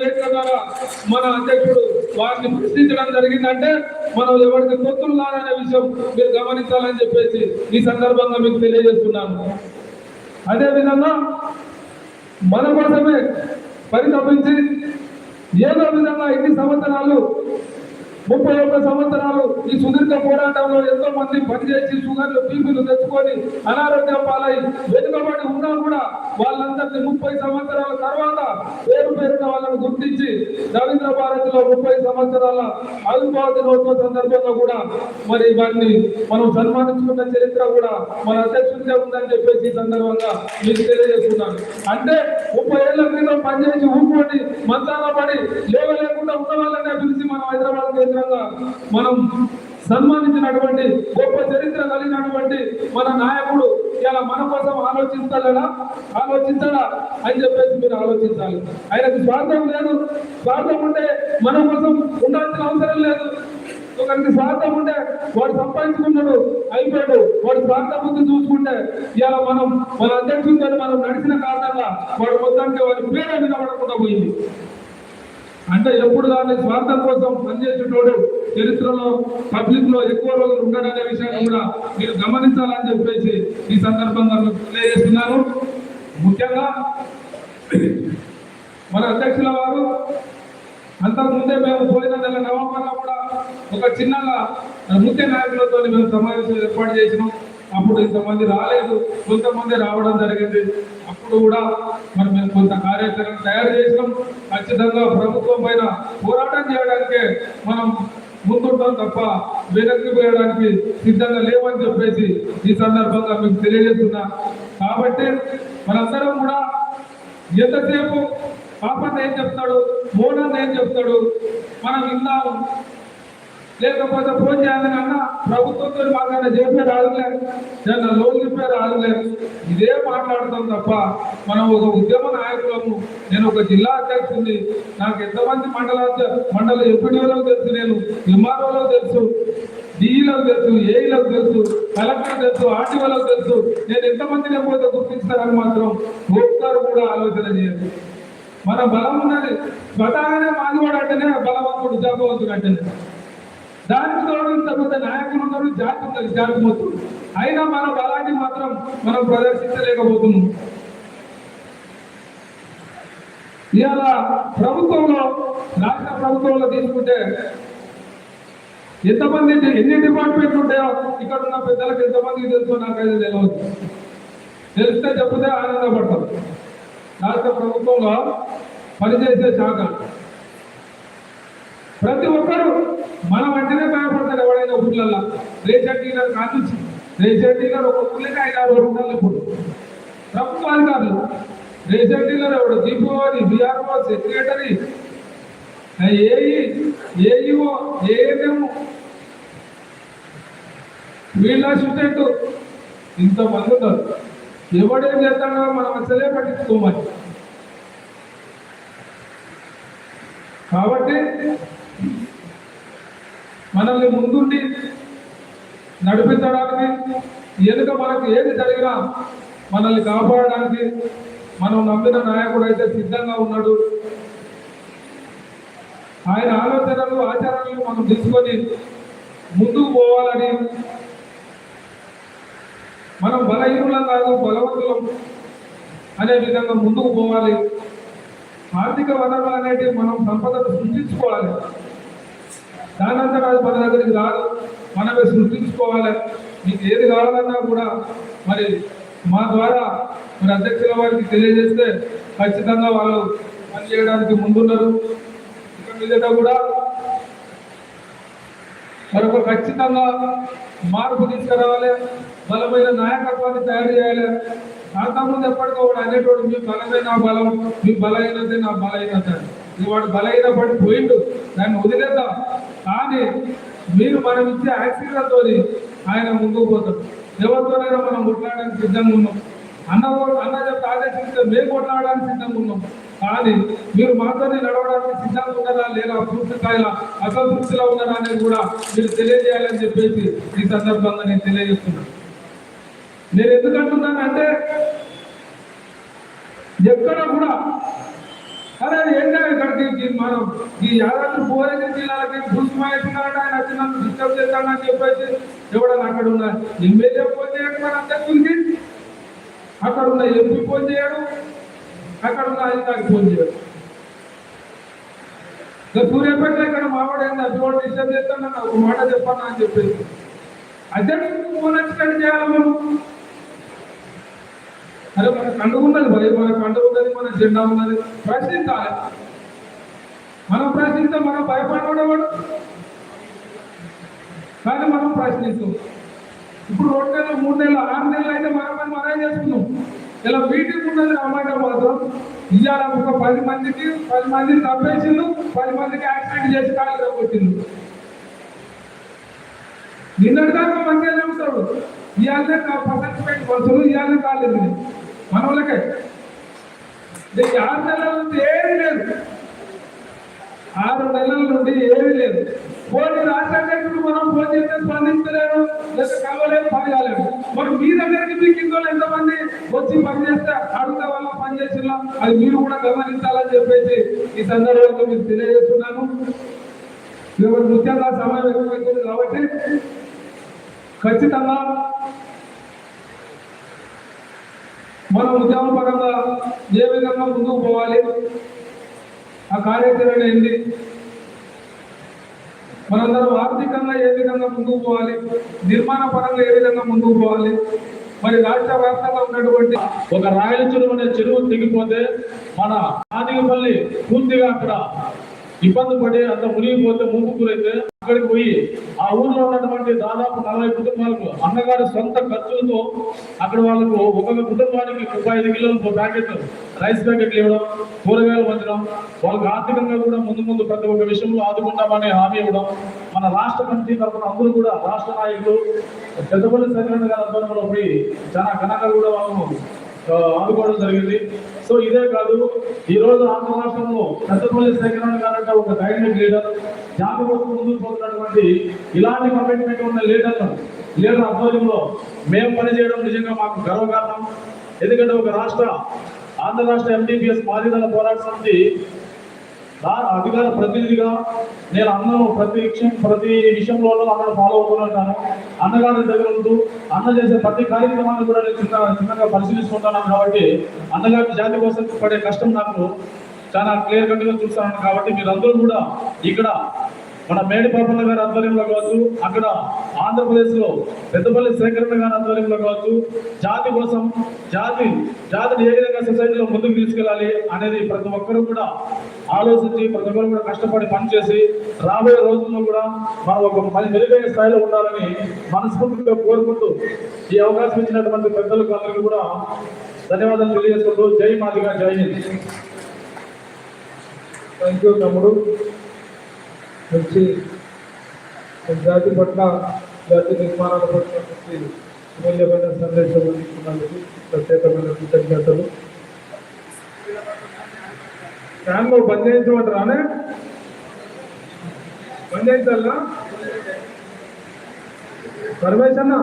వేదిక ద్వారా మన అధ్యక్షుడు వారిని ప్రశ్నించడం జరిగిందంటే మనం ఎవరికి తొత్తులు రాదనే విషయం మీరు గమనించాలని చెప్పేసి ఈ సందర్భంగా మీకు తెలియజేస్తున్నాను. అదేవిధంగా మన కోసమే పరితపించి ఏదో విధంగా ఇన్ని సంవత్సరాలు ముప్పై ఒక్క సంవత్సరాలు ఈ సుదీర్ఘ పోరాటంలో ఎంతో మంది పనిచేసి షుగర్లు బీపీలు తెచ్చుకొని అనారోగ్య పాలై వెనుకబడి ఉన్నా కూడా వాళ్ళందరినీ ముప్పై సంవత్సరాల తర్వాత పేరు పేరున వాళ్ళను గుర్తించి రవీంద్ర భారతిలో ముప్పై సంవత్సరాల ఆవిర్భావ దినోత్సవ సందర్భంలో కూడా మరి వారిని మనం సన్మానించుకున్న చరిత్ర కూడా మన అధ్యక్షుడిగా ఉందని చెప్పేసి ఈ సందర్భంగా మీకు తెలియజేస్తున్నాను. అంటే ముప్పై ఏళ్ళ క్రితం పనిచేసి ఊపుకొని మంచాన పడి లేవలేకుండా ఉన్న వాళ్ళనే పిలిచి మనం హైదరాబాద్ విధంగా మనం సన్మానించినటువంటి గొప్ప చరిత్ర కలిగినటువంటి మన నాయకుడు ఇలా మన కోసం ఆలోచిస్తాడా? ఆలోచించడా అని చెప్పేసి మీరు ఆలోచించాలి. ఆయనకు స్వార్థం లేదు. స్వార్థం ఉంటే మన కోసం ఉండాల్సిన అవసరం లేదు. ఒకరికి స్వార్థం ఉంటే వాడు సంపాదించుకున్నాడు అయిపోయాడు. వాడు స్వార్థ బుద్ధి చూసుకుంటే ఇలా మనం మన అధ్యక్షుడితో మనం నడిచిన కారణంగా వాడు మొత్తానికి వాడి పేరు నిలబడకుండా పోయింది. అంటే ఎప్పుడు దాన్ని స్వార్థం కోసం పనిచేసేటోడు చరిత్రలో పబ్లిక్లో ఎక్కువ రోజులు ఉండడనే విషయాన్ని కూడా మీరు గమనించాలని చెప్పేసి ఈ సందర్భంగా తెలియజేస్తున్నాను. ముఖ్యంగా మన అధ్యక్షుల వారు అంతకుముందే మేము పోయిన నెల నవంబర్లో కూడా ఒక చిన్న ముఖ్య నాయకులతో మేము సమావేశం ఏర్పాటు చేసినాం. అప్పుడు ఇంతమంది రాలేదు. కొంతమంది రావడం జరిగింది. అప్పుడు కూడా మరి మేము కొంత కార్యాచరణ తయారు చేసినాం. ఖచ్చితంగా ప్రభుత్వం పైన పోరాటం చేయడానికే మనం ముందుంటాం తప్ప వెనక్కి పోయడానికి సిద్ధంగా లేవని చెప్పేసి ఈ సందర్భంగా మీకు తెలియజేస్తున్నా. కాబట్టి మనందరం కూడా ఎంతసేపు పాపన్న ఏం చెప్తాడు? మోడన్ ఏం చెప్తాడు? మనం విందాము లేకపోతే ఫోన్ చేయాలని అన్న ప్రభుత్వంతో మాకన్నా చెప్పే రాదులే. నేను లోన్ చెప్పే రాదులేదు ఇదే మాట్లాడతాం తప్ప మనం ఒక ఉద్యమ నాయకులము. నేను ఒక జిల్లా అధ్యక్షుడిని. నాకు ఎంతమంది మండల మండల ఎంపీడీలకు తెలుసు నేను. ఎంఆర్ఓలకు తెలుసు. డిఈలకు తెలుసు. ఏఈలకు తెలుసు. కలెక్టర్ తెలుసు. ఆర్టీఓలకు తెలుసు. నేను ఎంతమంది లేకపోతే గుర్తించాలని మాత్రం ఒక్కరు కూడా ఆలోచన చేయదు మన బలం ఉన్నది. స్వతహానే మాదివాడు అంటేనే బలవంతుడు జాబవంతుడు అంటేనే దానికి తోడు ఇంతమంది నాయకులు ఉన్నారు జాతి ఉన్నది జాతి మొత్తం అయినా మన బలాన్ని మాత్రం మనం ప్రదర్శించలేకపోతున్నాం. ఇవాళ ప్రభుత్వంలో రాష్ట్ర ప్రభుత్వంలో తీసుకుంటే ఎంతమంది ఎన్ని డిపార్ట్మెంట్లు ఉంటాయో ఇక్కడ ఉన్న పెద్దలకు ఎంతమందికి తెలుసు నాకైతే తెలియదు తెలిస్తే చెప్తే ఆనందపడతాం రాష్ట్ర ప్రభుత్వంలో పనిచేసే శాఖ. ప్రతి ఒక్కరు మనం అంటేనే భయపడతారు ఎవడైనా ఊళ్ళల్లో రేషన్ డీలర్ కాదు రేషన్ డీలర్ ఒక ఊళ్ళకి ఐదు ఆరు ఉండాలి ఇప్పుడు. ప్రభుత్వ అధికారులు రేషన్ డీలర్ ఎవడు? జీపో BRO secretary AE AEO ANM వీళ్ళ అసిస్టెంట్ ఇంతమంది ఉన్నారు. ఎవడేం చేస్తాడో మనం అసలే పట్టించుకోమని కాబట్టి మనల్ని ముందుండి నడిపించడానికి ఎనుక మనకు ఏది జరిగినా మనల్ని కాపాడడానికి మనం నమ్మిన నాయకుడు అయితే సిద్ధంగా ఉన్నాడు. ఆయన ఆలోచనలు ఆచరణలు మనం తీసుకొని ముందుకు పోవాలని మనం బలహీనులం కాదు బలవంతులం అనే విధంగా ముందుకు పోవాలి. ఆర్థిక వనరులు అనేటివి మనం సంపదను సృష్టించుకోవాలి. దానంతా కాదు మన దగ్గరికి రాదు. మనమే సృష్టించుకోవాలి. మీకు ఏది కావాలన్నా కూడా మరి మా ద్వారా మరి అధ్యక్షుల వారికి తెలియజేస్తే ఖచ్చితంగా వాళ్ళు పనిచేయడానికి ముందున్నారు. ఇక మీదట కూడా మరొక ఖచ్చితంగా మార్పు తీసుకురావాలి. బలమైన నాయకత్వాన్ని తయారు చేయాలి. అంతకుముందు ఎప్పటికో వాడు అనేటోడు మీ బలమే నా బలం మీ బలహీనతే నా బలహీనత. ఇది వాడు బలహీన పోయిండు. దాన్ని వదిలేద్దాం. కానీ మీరు మనం ఇచ్చే యాక్సిడెంట్తో ఆయన ముందుకు పోతాం ఎవరితోనైనా మనం కొట్లాడడానికి సిద్ధంగా ఉన్నాం. అన్న అన్న చెప్తే ఆదేశిస్తే మేము కొట్లాడడానికి సిద్ధంగా ఉన్నాం. కానీ మీరు మాతోనే నడవడానికి సిద్ధంగా ఉన్నారా లేదా పూర్తి స్థాయిలో అసంతృప్తిలో ఉన్నారా అనేది కూడా మీరు తెలియజేయాలని చెప్పేసి ఈ సందర్భంగా నేను తెలియజేస్తున్నాను. నేను ఎందుకంటున్నానంటే ఎక్కడ కూడా అరే ఏంటంటే ఇక్కడికి మనం ఈ యాదాద్రి భువనగిరి జిల్లాలకి భూస్మాయిస్తున్నాడు ఆయన వచ్చి నన్ను డిస్టర్బ్ చేస్తాడని చెప్పేసి ఎవడన్నా అక్కడ ఉన్న ఎమ్మెల్యే ఫోన్ చేయడు మన అధ్యక్షుడికి అక్కడ ఉన్న ఎంపీ ఫోన్ చేయడు అక్కడ ఉన్న అధికారికి ఫోన్ చేయడు. సూర్యాపేట ఇక్కడ మావాడు ఏంది? అటువంటి డిస్టర్బ్ చేస్తాను ఒక మాట చెప్పాను అని చెప్పేసి. అధ్యక్షుడికి ఫోన్ వచ్చినట్టు చేయాలి మేము అరే మన కండు ఉన్నది భయ మన కండు ఉన్నది మన జెండా ఉన్నది? ప్రశ్నించాలి. మనం ప్రశ్నిస్తే మనం భయపడవాడు కానీ మనం ప్రశ్నిస్తాం. ఇప్పుడు రెండు నెలలు మూడు నెలలు ఆరు నెలలు అయితే మనం పని చేసుకున్నాం ఇలా మీటింగ్ ఉన్నది అమ్మాయి మాత్రం ఇవాళ ఒక పది మందికి పది మందిని తప్పేసిండు పది మందికి యాక్సిడెంట్ చేసి కాళ్ళు తప్పొచ్చిండు నిన్నటిదాకా మంచిగా చెబుతాడు ఇవాళ పర్సెంట్ పెట్టి ఇవాళ కాలేదు. మన వాళ్ళకే ఆరు నెలల నుండి ఏమీ లేదు. ఆరు నెలల నుండి ఏమీ లేదు. పోటీ రాష్ట్ర మనం ఫోన్ చేస్తే స్పందించలేరు లేదా కలవలేదు పని కాలేదు. మరి మీ దగ్గరికి మీ కింద ఎంతమంది వచ్చి పని చేస్తే అడుగుతా వల్ల పని అది మీరు కూడా గమనించాలని చెప్పేసి ఈ సందర్భంగా మీకు తెలియజేస్తున్నాను. ముఖ్యంగా సమయం ఎక్కువైతుంది కాబట్టి ఖచ్చితంగా మన ఉద్యమ పరంగా ఏ విధంగా ముందుకు పోవాలి? ఆ కార్యాచరణ ఏంటి మనందరం ఆర్థికంగా ఏ విధంగా ముందుకు పోవాలి? నిర్మాణ పరంగా ఏ విధంగా ముందుకు పోవాలి? మరి రాష్ట్ర వ్యాప్తంగా ఉన్నటువంటి ఒక రాయల చెరువు అనే చెరువు తెగిపోతే మన ఆదిగపల్లి పూర్తిగా అక్కడ ఇబ్బంది పడి అంత మునిగిపోతే ముందుకురైతే అక్కడికి పోయి ఆ ఊర్లో ఉన్నటువంటి దాదాపు నలభై కుటుంబాలకు అన్నగారి సొంత ఖర్చులతో అక్కడ వాళ్ళకు ఒక్కొక్క కుటుంబానికి ముప్పై ఐదు కిలోల ప్యాకెట్ రైస్ ప్యాకెట్లు ఇవ్వడం కూరగాయలు పంచడం వాళ్ళకి ఆర్థికంగా కూడా ముందు ముందు ప్రతి ఒక్క విషయంలో ఆదుకుంటామని హామీ ఇవ్వడం మన రాష్ట్ర కమిటీ తరఫున అందరూ కూడా రాష్ట్ర నాయకులు పెద్దపల్లి సత్యనారాయణ గారి ఆధ్వర్యంలో పోయి చాలా ఘనంగా కూడా వాళ్ళను ఆదుకోవడం జరిగింది. సో ఇదే కాదు ఈ రోజు ఆంధ్ర రాష్ట్రంలో పెద్దపల్లి సేకరణ గారంటే ఒక డైనమిక్ లీడర్ జాతి కోసం ముందుకు పోతున్నటువంటి ఇలాంటి కమిట్మెంట్ ఉన్న లీడర్లు లీడర్ ఆధ్వర్యంలో మేము పనిచేయడం నిజంగా మాకు గర్వకారణం. ఎందుకంటే ఒక రాష్ట్ర ఆంధ్ర రాష్ట్ర ఎంబీబీఎస్ మాదిదల పోరాట సమితి అధికార ప్రతినిధిగా నేను అన్నను ప్రతి విషయం ప్రతి విషయంలోనూ అన్నను ఫాలో అవుతూనే ఉంటాను అన్నగారి దగ్గర ఉంటూ అన్న చేసే ప్రతి కార్యక్రమాన్ని కూడా నేను చిన్న చిన్నగా పరిశీలిస్తుంటాను కాబట్టి అన్నగారి జాతి కోసం పడే కష్టం నాకు చాలా క్లియర్ కట్గా చూస్తాను కాబట్టి మీరందరూ కూడా ఇక్కడ మన మేడి పాపన్న గారి ఆధ్వర్యంలో కావచ్చు అక్కడ ఆంధ్రప్రదేశ్లో పెద్దపల్లి సేకరణ గారి ఆధ్వర్యంలో కావచ్చు జాతి కోసం జాతి జాతిని ఏ విధంగా సొసైటీలో ముందుకు తీసుకెళ్ళాలి అనేది ప్రతి ఒక్కరూ కూడా ఆలోచించి ప్రతి ఒక్కరు కూడా కష్టపడి పనిచేసి రాబోయే రోజుల్లో కూడా మనం ఒక మరి మెరుగైన స్థాయిలో ఉండాలని మనస్ఫూర్తిగా కోరుకుంటూ ఈ అవకాశం ఇచ్చినటువంటి పెద్దలకు అందరికీ కూడా ధన్యవాదాలు తెలియజేసుకుంటూ జై మాదిగా జై హింద్. థ్యాంక్ యూ తమ్ముడు. నుంచి జాతి పట్ల జాతి నిర్మాణాల పట్ల నుంచి అమూల్యమైన సందేశం అందిస్తున్నందుకు ప్రత్యేకమైన కృతజ్ఞతలు. ఫ్యాన్లో బంద్ చేయించమంటారానే బంద్ చేయించాలా? పరమేశ్ అన్న.